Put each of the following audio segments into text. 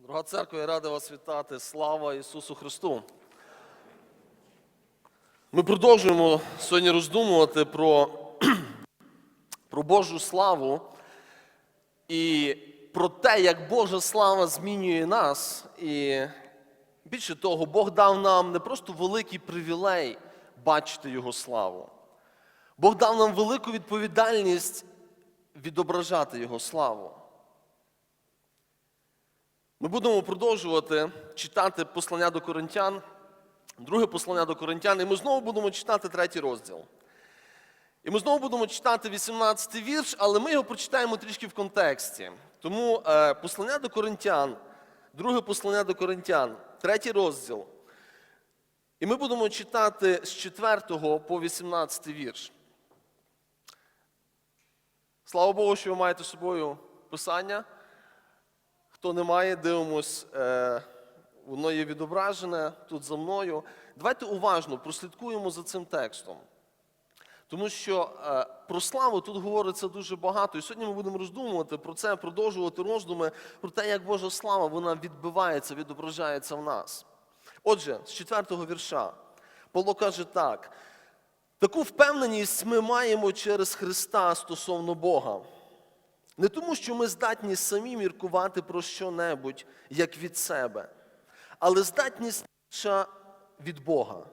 Дорога церква, я радий вас вітати. Слава Ісусу Христу! Ми продовжуємо сьогодні роздумувати про, про Божу славу і про те, як Божа слава змінює нас. І більше того, Бог дав нам не просто великий привілей бачити Його славу. Бог дав нам велику відповідальність відображати Його славу. Ми будемо продовжувати читати послання до Коринтян, друге послання до Коринтян, і ми знову будемо читати третій розділ. І ми знову будемо читати 18-й вірш, але ми його прочитаємо трішки в контексті. Тому е, послання до Коринтян, друге послання до Коринтян, третій розділ. І ми будемо читати з 4 по 18 вірш. Слава Богу, що ви маєте з собою писання. Хто не має, дивимось, е, воно є відображене тут за мною. Давайте уважно прослідкуємо за цим текстом. Тому що е, про славу тут говориться дуже багато. І сьогодні ми будемо роздумувати про це, продовжувати роздуми про те, як Божа слава вона відбивається, відображається в нас. Отже, з четвертого вірша Павло каже так: таку впевненість ми маємо через Христа стосовно Бога. Не тому, що ми здатні самі міркувати про що-небудь, як від себе, але здатність від Бога,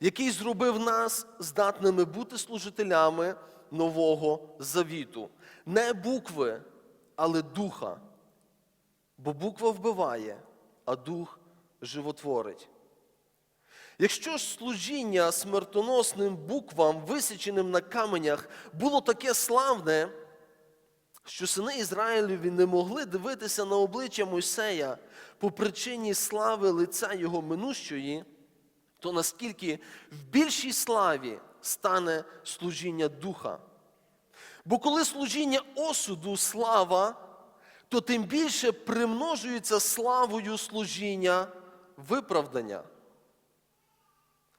який зробив нас здатними бути служителями нового завіту. Не букви, але духа. Бо буква вбиває, а дух животворить. Якщо ж служіння смертоносним буквам, висіченим на каменях, було таке славне, що сини Ізраїлеві не могли дивитися на обличчя Мойсея по причині слави лиця його минущої, то наскільки в більшій славі стане служіння духа. Бо коли служіння осуду слава, то тим більше примножується славою служіння виправдання.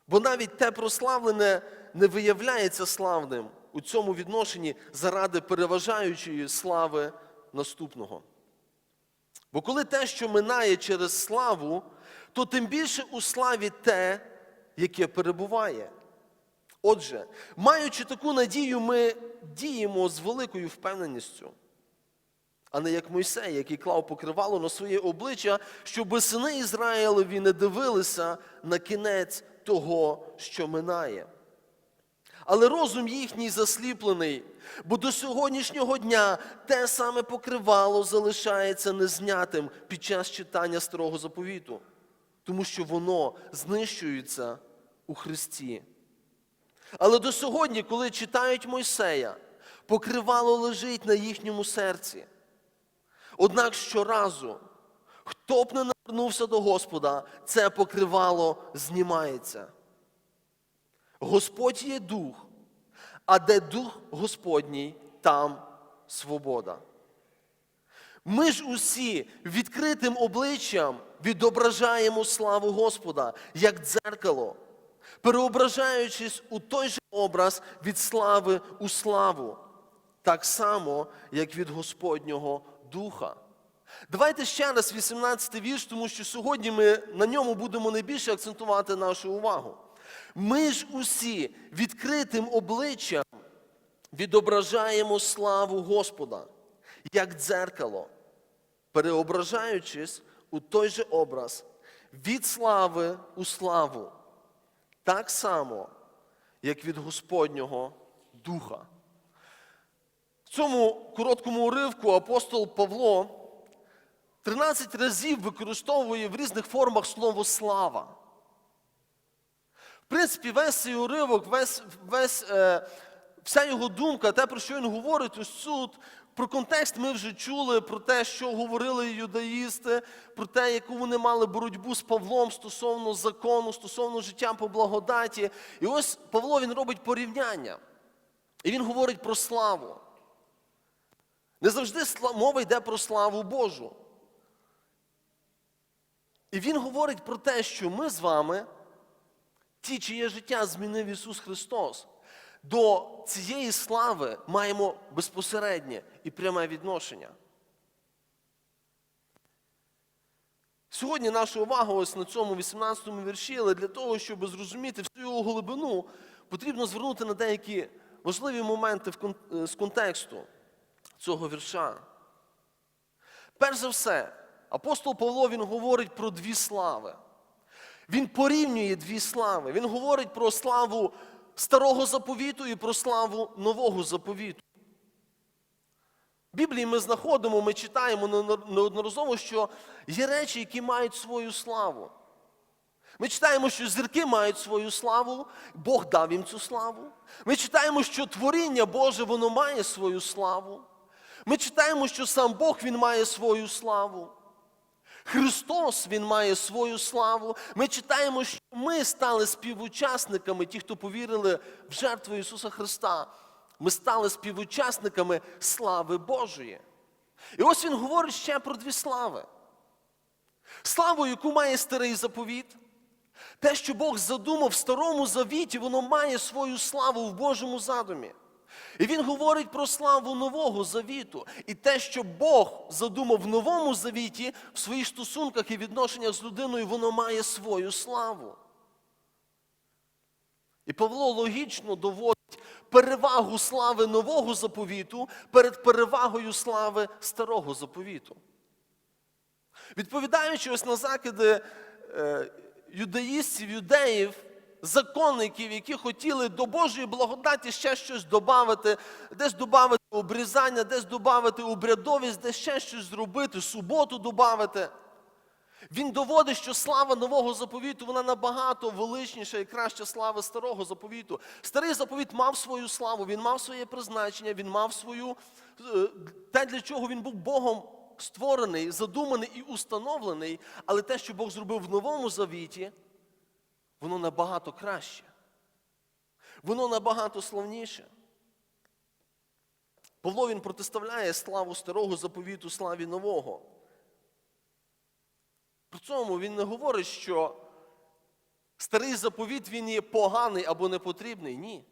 Бо навіть те прославлене не виявляється славним у цьому відношенні заради переважаючої слави наступного. Бо коли те, що минає через славу, то тим більше у славі те, яке перебуває. Отже, маючи таку надію, ми діємо з великою впевненістю, а не як Мойсей, який клав покривало на своє обличчя, щоб сини Ізраїлеві не дивилися на кінець того, що минає. Але розум їхній засліплений, бо до сьогоднішнього дня те саме покривало залишається незнятим під час читання старого заповіту, тому що воно знищується у Христі. Але до сьогодні, коли читають Мойсея, покривало лежить на їхньому серці. Однак щоразу, хто б не навернувся до Господа, це покривало знімається. Господь є дух, а де дух Господній, там свобода. Ми ж усі відкритим обличчям відображаємо славу Господа, як дзеркало, переображаючись у той же образ від слави у славу, так само, як від Господнього Духа. Давайте ще раз 18 вірш, тому що сьогодні ми на ньому будемо найбільше акцентувати нашу увагу. Ми ж усі відкритим обличчям відображаємо славу Господа, як дзеркало, переображаючись у той же образ від слави у славу, так само, як від Господнього Духа. В цьому короткому уривку апостол Павло 13 разів використовує в різних формах слово слава. В принципі, весь цей уривок, весь, весь, е, вся його думка, те, про що він говорить, ось тут, про контекст ми вже чули, про те, що говорили юдаїсти, про те, яку вони мали боротьбу з Павлом стосовно закону, стосовно життя по благодаті. І ось Павло він робить порівняння. І він говорить про славу. Не завжди мова йде про славу Божу. І він говорить про те, що ми з вами, ті, чиє життя змінив Ісус Христос, до цієї слави маємо безпосереднє і пряме відношення. Сьогодні наша увага ось на цьому 18 му вірші, але для того, щоб зрозуміти всю його глибину, потрібно звернути на деякі важливі моменти е, з контексту цього вірша. Перш за все, апостол Павло він говорить про дві слави. Він порівнює дві слави. Він говорить про славу старого заповіту і про славу нового заповіту. В Біблії ми знаходимо, ми читаємо неодноразово, що є речі, які мають свою славу. Ми читаємо, що зірки мають свою славу, Бог дав їм цю славу. Ми читаємо, що творіння Боже, воно має свою славу. Ми читаємо, що сам Бог Він має свою славу. Христос Він має свою славу. Ми читаємо, що ми стали співучасниками, ті, хто повірили в жертву Ісуса Христа. Ми стали співучасниками слави Божої. І ось Він говорить ще про дві слави. Славу, яку має старий заповіт. Те, що Бог задумав в старому завіті, воно має свою славу в Божому задумі. І він говорить про славу нового завіту. І те, що Бог задумав в новому завіті, в своїх стосунках і відношеннях з людиною, воно має свою славу. І Павло логічно доводить перевагу слави нового заповіту перед перевагою слави старого заповіту. Відповідаючи ось на закиди е, юдаїстів, юдеїв, законників, які хотіли до Божої благодаті ще щось додати, десь додати обрізання, десь додати обрядовість, десь ще щось зробити, суботу додати. Він доводить, що слава нового заповіту вона набагато величніша і краща слава старого заповіту. Старий заповіт мав свою славу, він мав своє призначення, він мав свою е, те, для чого він був Богом створений, задуманий і установлений, але те, що Бог зробив в новому завіті, воно набагато краще. Воно набагато славніше. Павло він протиставляє славу старого заповіту славі нового. При цьому він не говорить, що старий заповіт він є поганий або непотрібний. Ні.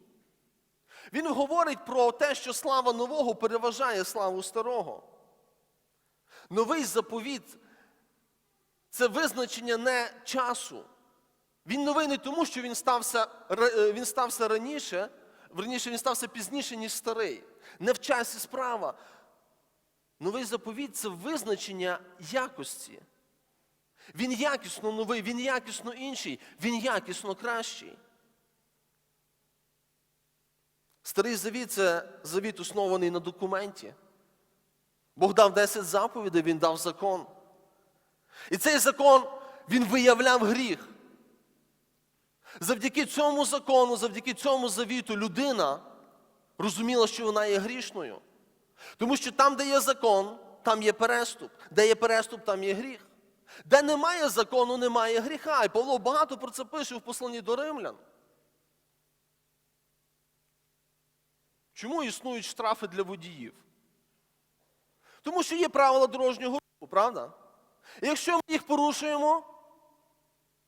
Він говорить про те, що слава нового переважає славу старого. Новий заповіт це визначення не часу. Він новий не тому, що він стався, ра- він стався раніше, верніше він стався пізніше, ніж старий. Не в часі справа. Новий заповіт це визначення якості. Він якісно новий, він якісно інший, він якісно кращий. Старий завіт це завіт, оснований на документі. Бог дав 10 заповідей, Він дав закон. І цей закон він виявляв гріх. Завдяки цьому закону, завдяки цьому завіту людина розуміла, що вона є грішною. Тому що там, де є закон, там є переступ. Де є переступ, там є гріх. Де немає закону, немає гріха. І Павло багато про це пише в посланні до римлян. Чому існують штрафи для водіїв? Тому що є правила дорожнього руху, правда? І якщо ми їх порушуємо,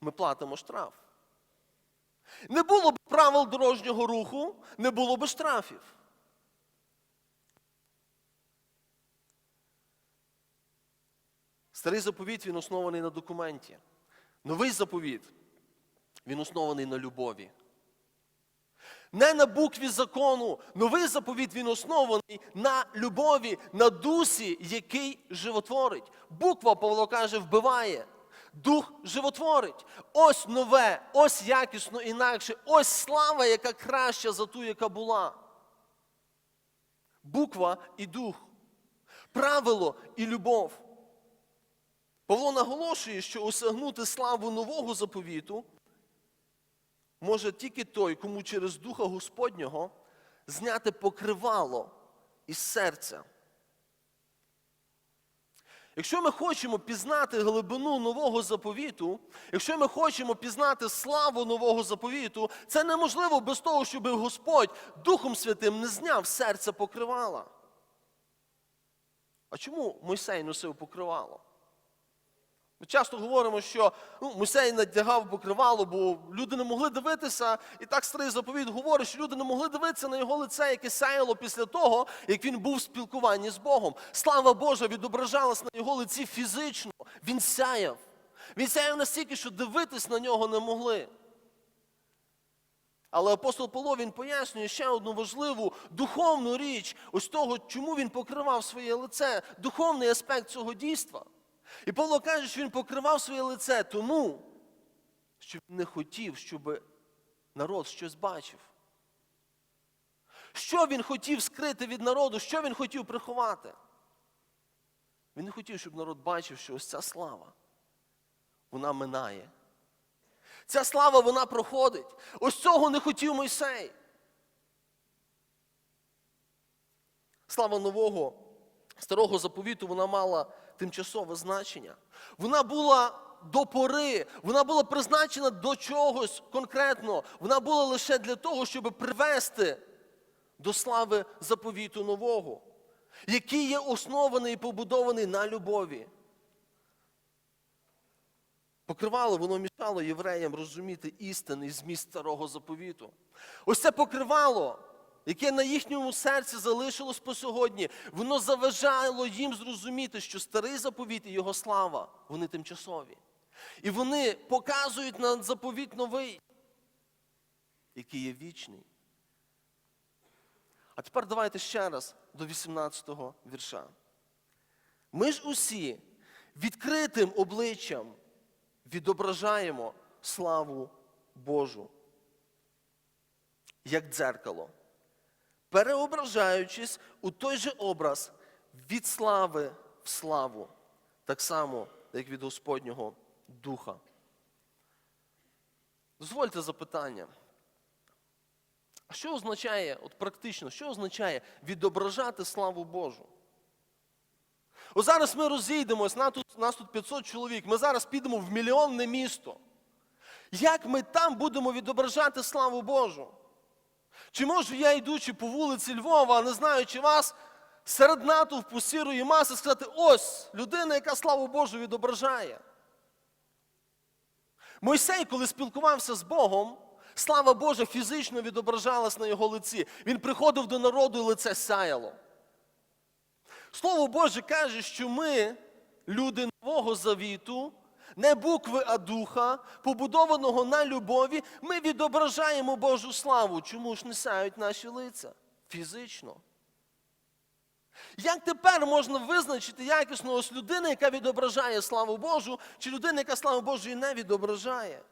ми платимо штраф. Не було б правил дорожнього руху, не було б штрафів. Старий заповіт він оснований на документі. Новий заповіт він оснований на любові. Не на букві закону. Новий заповіт він оснований на любові, на дусі, який животворить. Буква, Павло каже, вбиває. Дух животворить. Ось нове, ось якісно інакше, ось слава, яка краща за ту, яка була. Буква і дух. Правило і любов. Павло наголошує, що осягнути славу нового заповіту може тільки той, кому через Духа Господнього зняти покривало із серця. Якщо ми хочемо пізнати глибину нового заповіту, якщо ми хочемо пізнати славу нового заповіту, це неможливо без того, щоб Господь Духом Святим не зняв серце покривала. А чому Мойсей носив покривало? Ми часто говоримо, що ну, Мойсей надягав покривало, бо люди не могли дивитися, і так старий заповіт говорить, що люди не могли дивитися на його лице, яке сяяло після того, як він був в спілкуванні з Богом. Слава Божа відображалась на його лиці фізично. Він сяяв. Він сяяв настільки, що дивитись на нього не могли. Але апостол Павло він пояснює ще одну важливу духовну річ, ось того, чому він покривав своє лице, духовний аспект цього дійства. І Павло каже, що він покривав своє лице тому, що він не хотів, щоб народ щось бачив. Що він хотів скрити від народу, що він хотів приховати? Він не хотів, щоб народ бачив, що ось ця слава, вона минає. Ця слава вона проходить. Ось цього не хотів Мойсей. Слава нового, старого заповіту, вона мала тимчасове значення. Вона була до пори, вона була призначена до чогось конкретно. Вона була лише для того, щоб привести до слави заповіту нового, який є оснований і побудований на любові. Покривало, воно мішало євреям розуміти істинний зміст старого заповіту. Ось це покривало, яке на їхньому серці залишилось по сьогодні, воно заважало їм зрозуміти, що старий заповіт і його слава, вони тимчасові. І вони показують на заповіт новий, який є вічний. А тепер давайте ще раз до 18-го вірша. Ми ж усі відкритим обличчям відображаємо славу Божу, як дзеркало, переображаючись у той же образ від слави в славу, так само, як від Господнього Духа. Дозвольте запитання. Що означає, от практично, що означає відображати славу Божу? Ось зараз ми розійдемось, нас тут, нас тут 500 чоловік, ми зараз підемо в мільйонне місто. Як ми там будемо відображати славу Божу? Чи можу я, йдучи по вулиці Львова, не знаючи вас, серед натовпу сірої маси сказати, ось людина, яка славу Божу відображає? Мойсей, коли спілкувався з Богом, слава Божа фізично відображалась на його лиці. Він приходив до народу і лице сяяло. Слово Боже каже, що ми, люди Нового Завіту, не букви, а духа, побудованого на любові, ми відображаємо Божу славу. Чому ж не сяють наші лиця? Фізично. Як тепер можна визначити якісно ось людину, яка відображає славу Божу, чи людина, яка славу Божої не відображає?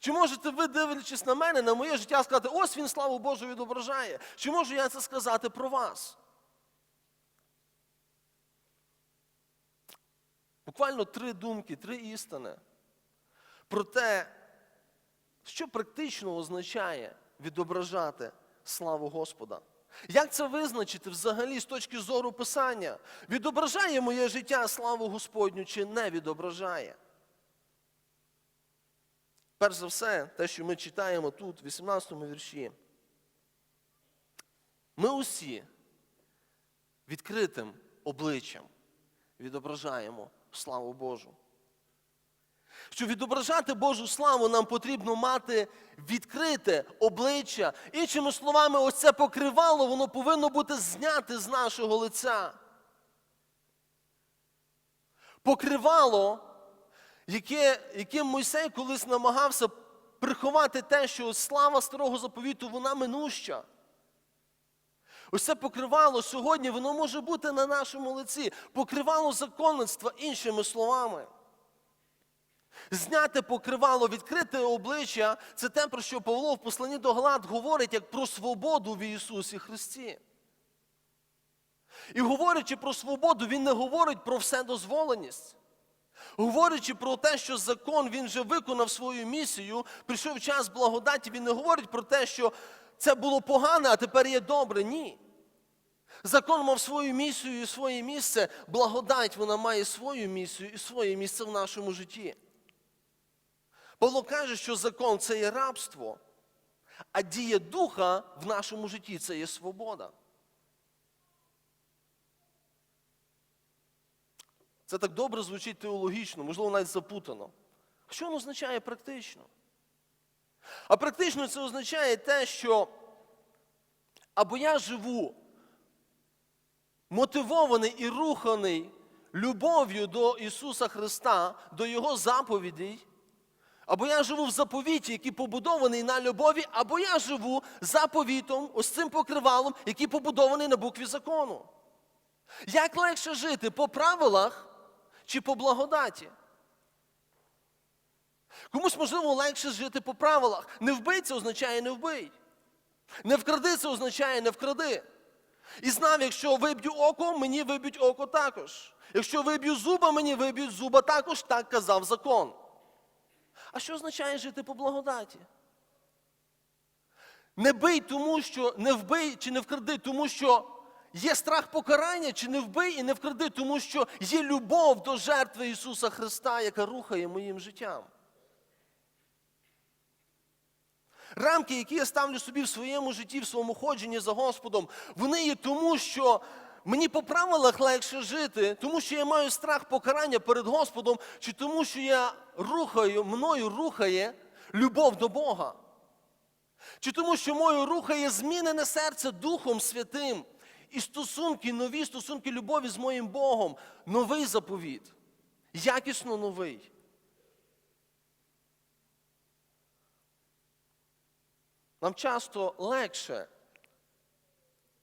Чи можете ви, дивлячись на мене, на моє життя, сказати, ось він славу Божу відображає? Чи можу я це сказати про вас? Буквально три думки, три істини про те, що практично означає відображати славу Господа. Як це визначити взагалі з точки зору Писання? Відображає моє життя славу Господню чи не відображає? Перш за все, те, що ми читаємо тут, в 18 му вірші. Ми усі відкритим обличчям відображаємо славу Божу. Щоб відображати Божу славу, нам потрібно мати відкрите обличчя. Іншими словами, ось це покривало, воно повинно бути зняте з нашого лиця. Покривало, яке, яким Мойсей колись намагався приховати те, що слава старого заповіту, вона минуща. Ось це покривало сьогодні, воно може бути на нашому лиці. Покривало законництва іншими словами. Зняти покривало, відкрите обличчя це те, про що Павло в посланні до Галат говорить як про свободу в Ісусі Христі. І говорячи про свободу, він не говорить про вседозволеність. Говорячи про те, що закон він вже виконав свою місію, прийшов час благодаті, він не говорить про те, що це було погано, а тепер є добре. Ні. Закон мав свою місію і своє місце. Благодать вона має свою місію і своє місце в нашому житті. Павло каже, що закон це є рабство, а дія духа в нашому житті це є свобода. Це так добре звучить теологічно, можливо, навіть запутано. Що воно означає практично? А практично це означає те, що або я живу мотивований і руханий любов'ю до Ісуса Христа, до Його заповідей, або я живу в заповіті, який побудований на любові, або я живу заповітом, ось цим покривалом, який побудований на букві закону. Як легше жити по правилах чи по благодаті? Комусь, можливо, легше жити по правилах. Не вбий це означає не вбий. Не вкради це означає не вкради. І знав, якщо виб'ю око, мені виб'ють око також. Якщо виб'ю зуба, мені виб'ють зуба також, так казав закон. А що означає жити по благодаті? Не бий, тому що не вбий чи не вкради, тому що є страх покарання, чи не вбий і не вкради, тому що є любов до жертви Ісуса Христа, яка рухає моїм життям. Рамки, які я ставлю собі в своєму житті, в своєму ходженні за Господом, вони є тому, що мені по правилах легше жити, тому що я маю страх покарання перед Господом, чи тому, що я рухаю, мною рухає любов до Бога. Чи тому, що мною рухає змінене серце Духом Святим і стосунки, нові стосунки любові з моїм Богом, новий заповіт, якісно новий. Нам часто легше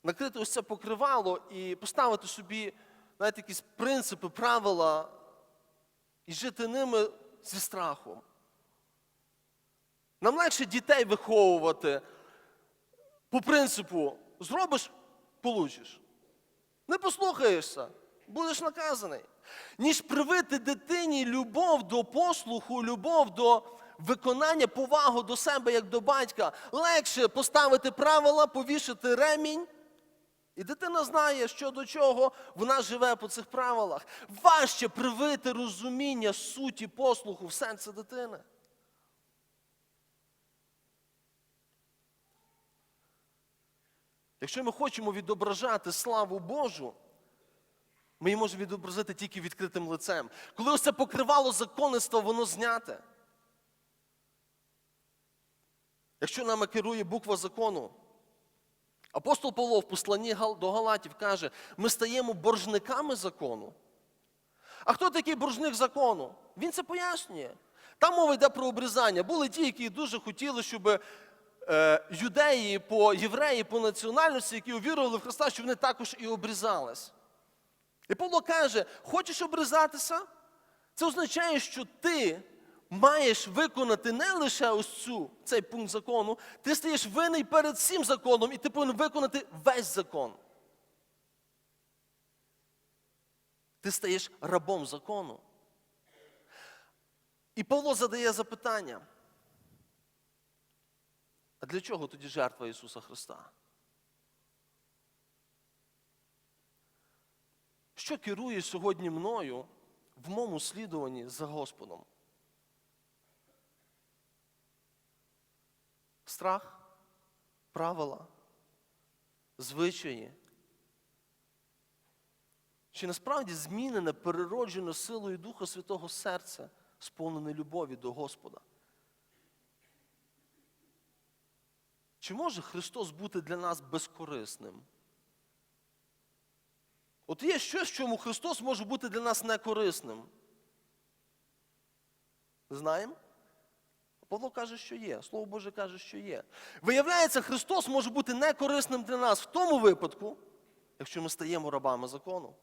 накрити ось це покривало і поставити собі знаєте, якісь принципи, правила і жити ними зі страхом. Нам легше дітей виховувати по принципу зробиш получиш. Не послухаєшся, будеш наказаний. Ніж привити дитині любов до послуху, любов до виконання, повагу до себе як до батька, легше поставити правила, повішати ремінь. І дитина знає, що до чого, вона живе по цих правилах. Важче привити розуміння суті послуху в серце дитини. Якщо ми хочемо відображати славу Божу, ми її можемо відобразити тільки відкритим лицем. Коли ось це покривало законництво, воно зняте. Якщо нами керує буква закону, апостол Павло в посланні до Галатів каже, ми стаємо боржниками закону. А хто такий боржник закону? Він це пояснює. Там мова йде про обрізання. Були ті, які дуже хотіли, щоб е, юдеї по євреї по національності, які увірували в Христа, щоб вони також і обрізались. І Павло каже: хочеш обрізатися? Це означає, що ти маєш виконати не лише ось цю, цей пункт закону, ти стаєш винний перед всім законом, і ти повинен виконати весь закон. Ти стаєш рабом закону. І Павло задає запитання. А для чого тоді жертва Ісуса Христа? Що керує сьогодні мною в моєму слідуванні за Господом? Страх, правила, звичаї. Чи насправді змінене, перероджене силою Духа Святого серце, сповнене любові до Господа? Чи може Христос бути для нас безкорисним? От є щось, чому Христос може бути для нас некорисним. Знаємо? Павло каже, що є. Слово Боже каже, що є. Виявляється, Христос може бути некорисним для нас в тому випадку, якщо ми стаємо рабами закону.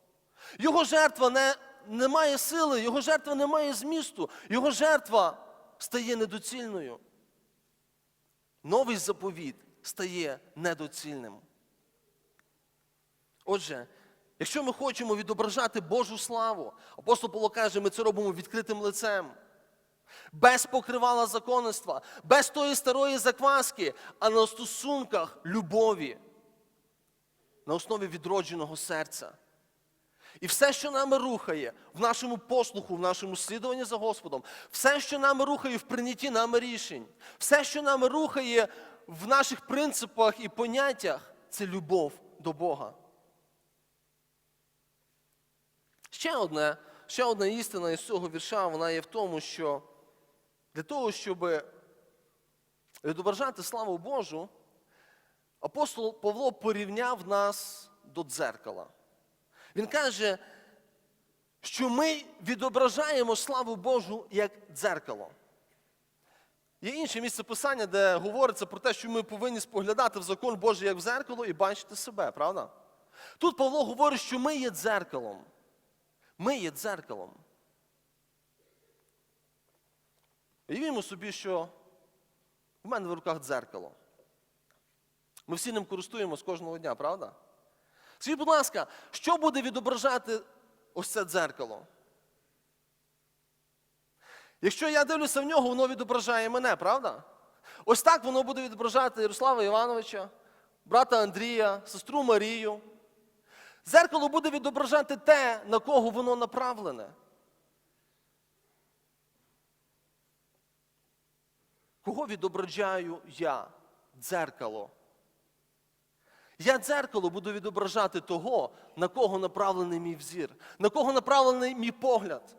Його жертва не, не має сили, його жертва не має змісту, його жертва стає недоцільною. Новий заповіт стає недоцільним. Отже, якщо ми хочемо відображати Божу славу, апостол Павло каже, ми це робимо відкритим лицем. Без покривала законництва, без тої старої закваски, а на стосунках любові, на основі відродженого серця. І все, що нами рухає в нашому послуху, в нашому слідуванні за Господом, все, що нами рухає в прийнятті нами рішень, все, що нами рухає в наших принципах і поняттях, це любов до Бога. Ще одне, ще одна істина із цього вірша, вона є в тому, що для того, щоб відображати славу Божу, апостол Павло порівняв нас до дзеркала. Він каже, що ми відображаємо славу Божу як дзеркало. Є інше місце писання, де говориться про те, що ми повинні споглядати в закон Божий як в зеркало і бачити себе, правда? Тут Павло говорить, що ми є дзеркалом. Ми є дзеркалом. Уявімо собі, що в мене в руках дзеркало. Ми всі ним користуємось кожного дня, правда? Скажіть, будь ласка, що буде відображати ось це дзеркало? Якщо я дивлюся в нього, воно відображає мене, правда? Ось так воно буде відображати Ярослава Івановича, брата Андрія, сестру Марію. Зеркало буде відображати те, на кого воно направлене. Кого відображаю я? Дзеркало. Я дзеркало буду відображати того, на кого направлений мій взір, на кого направлений мій погляд.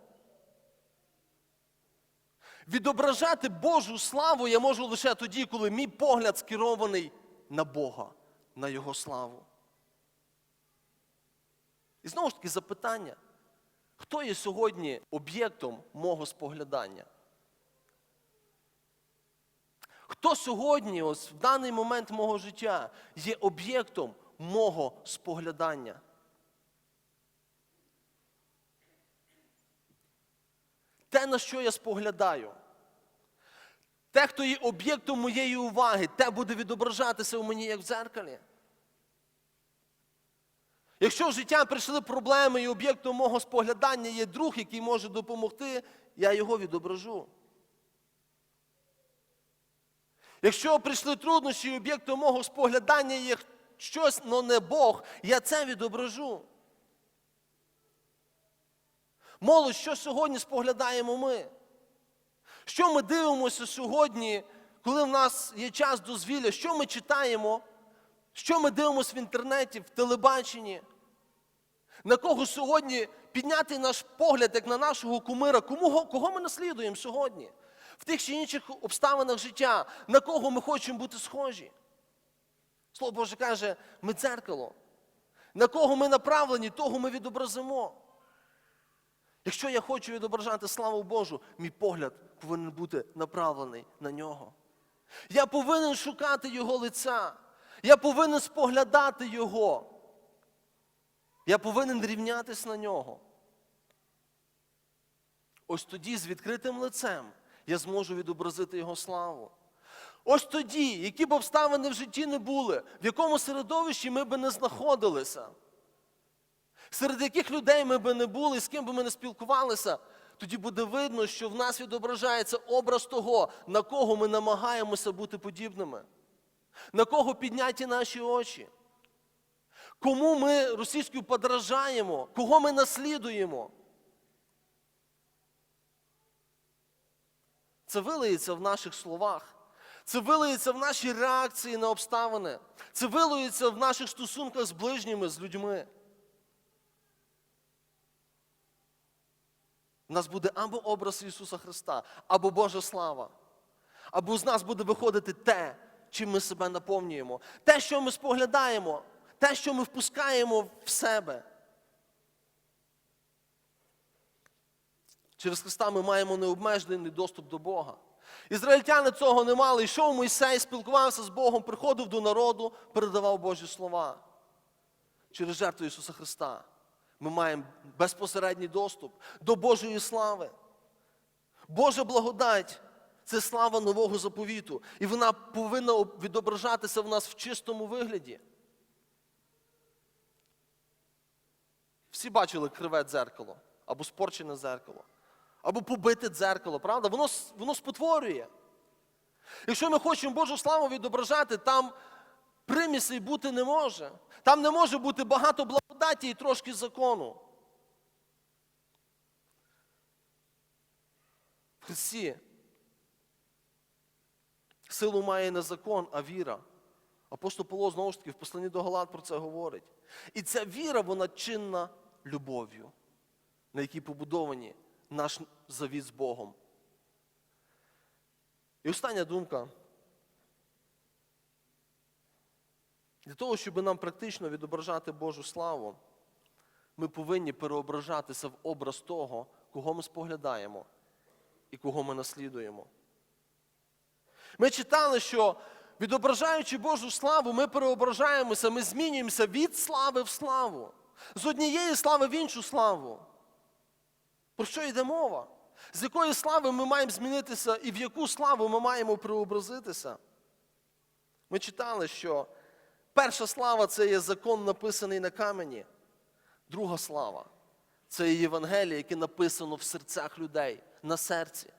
Відображати Божу славу я можу лише тоді, коли мій погляд скерований на Бога, на Його славу. І знову ж таки запитання: хто є сьогодні об'єктом мого споглядання? Хто сьогодні, ось в даний момент мого життя, є об'єктом мого споглядання? Те, на що я споглядаю, те, хто є об'єктом моєї уваги, те буде відображатися у мені, як в дзеркалі. Якщо в життя прийшли проблеми і об'єктом мого споглядання є друг, який може допомогти, я його відображу. Якщо прийшли труднощі об'єктом мого споглядання є щось, але не Бог, я це відображу. Молодь, що сьогодні споглядаємо ми? Що ми дивимося сьогодні, коли в нас є час дозвілля? Що ми читаємо? Що ми дивимося в інтернеті, в телебаченні? На кого сьогодні підняти наш погляд, як на нашого кумира? Кому, кого ми наслідуємо сьогодні? В тих чи інших обставинах життя, на кого ми хочемо бути схожі? Слово Боже каже, ми дзеркало. На кого ми направлені, того ми відобразимо. Якщо я хочу відображати славу Божу, мій погляд повинен бути направлений на нього. Я повинен шукати Його лиця. Я повинен споглядати Його. Я повинен рівнятись на нього. Ось тоді з відкритим лицем я зможу відобразити Його славу. Ось тоді, які б обставини в житті не були, в якому середовищі ми би не знаходилися, серед яких людей ми би не були, з ким би ми не спілкувалися, тоді буде видно, що в нас відображається образ того, на кого ми намагаємося бути подібними, на кого підняті наші очі, кому ми російською подражаємо, кого ми наслідуємо. Це вилиється в наших словах. Це вилиється в нашій реакції на обставини. Це вилиється в наших стосунках з ближніми, з людьми. У нас буде або образ Ісуса Христа, або Божа слава. Або з нас буде виходити те, чим ми себе наповнюємо. Те, що ми споглядаємо, те, що ми впускаємо в себе. Через Христа ми маємо необмежений доступ до Бога. Ізраїльтяни цього не мали. Йшов Мойсей, спілкувався з Богом, приходив до народу, передавав Божі слова. Через жертву Ісуса Христа ми маємо безпосередній доступ до Божої слави. Божа благодать це слава нового заповіту. І вона повинна відображатися в нас в чистому вигляді. Всі бачили криве дзеркало або спорчене дзеркало або побите дзеркало, правда? Воно, воно спотворює. Якщо ми хочемо Божу славу відображати, там примісей бути не може. Там не може бути багато благодаті і трошки закону. В Христі силу має не закон, а віра. Апостол Павло, знову ж таки, в посланні до Галат про це говорить. І ця віра, вона чинна любов'ю, на якій побудовані наш завіт з Богом. І остання думка. Для того, щоб нам практично відображати Божу славу, ми повинні переображатися в образ того, кого ми споглядаємо і кого ми наслідуємо. Ми читали, що відображаючи Божу славу, ми переображаємося, ми змінюємося від слави в славу, з однієї слави в іншу славу. Про що йде мова? З якої слави ми маємо змінитися і в яку славу ми маємо преобразитися? Ми читали, що перша слава це є закон, написаний на камені. Друга слава це є Євангеліє, яке написано в серцях людей, на серці.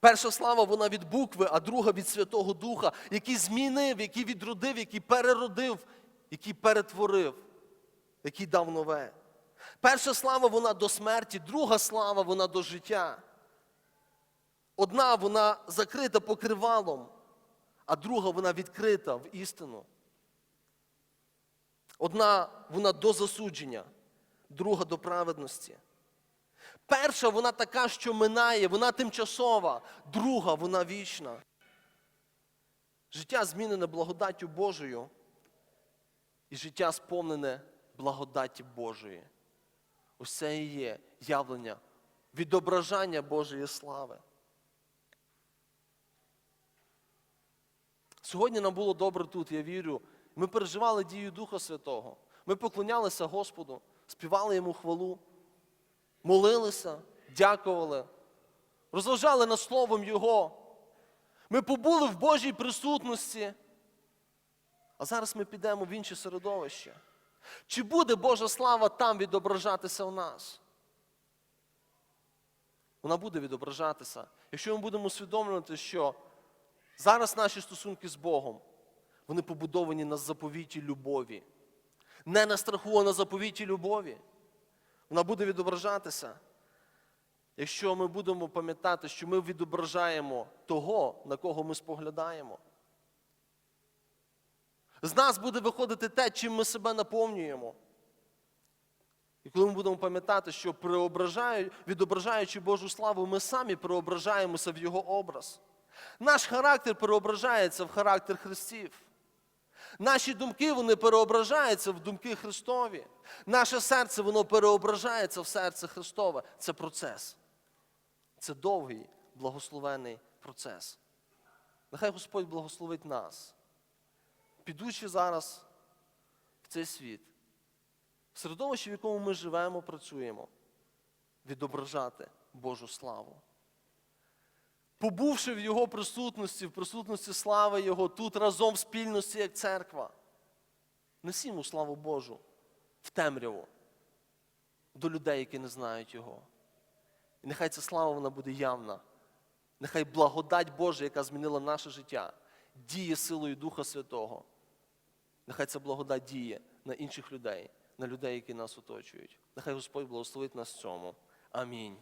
Перша слава вона від букви, а друга від Святого Духа, який змінив, який відродив, який переродив, який перетворив, який дав нове. Перша слава вона до смерті, друга слава вона до життя. Одна вона закрита покривалом, а друга вона відкрита в істину. Одна вона до засудження, друга до праведності. Перша вона така, що минає, вона тимчасова, друга вона вічна. Життя змінене благодаттю Божою, і життя сповнене благодаті Божої. Це і є явлення, відображання Божої слави. Сьогодні нам було добре тут, я вірю. Ми переживали дію Духа Святого. Ми поклонялися Господу, співали Йому хвалу, молилися, дякували, розважали над Словом Його. Ми побули в Божій присутності. А зараз ми підемо в інше середовище. Чи буде Божа слава там відображатися у нас? Вона буде відображатися. Якщо ми будемо усвідомлювати, що зараз наші стосунки з Богом, вони побудовані на заповіті любові. Не на страху, а на заповіті любові. Вона буде відображатися. Якщо ми будемо пам'ятати, що ми відображаємо того, на кого ми споглядаємо. З нас буде виходити те, чим ми себе наповнюємо. І коли ми будемо пам'ятати, що відображаючи Божу славу, ми самі преображаємося в Його образ. Наш характер переображається в характер Христів. Наші думки вони переображаються в думки Христові. Наше серце воно переображається в серце Христове. Це процес. Це довгий, благословений процес. Нехай Господь благословить нас, підучи зараз в цей світ, в середовищі, в якому ми живемо, працюємо, відображати Божу славу. Побувши в Його присутності, в присутності слави Його, тут разом в спільності, як церква, несімо славу Божу в темряву до людей, які не знають Його. І нехай ця слава вона буде явна. Нехай благодать Божа, яка змінила наше життя, діє силою Духа Святого. Нехай ця благодать діє на інших людей, на людей, які нас оточують. Нехай Господь благословить нас в цьому. Амінь.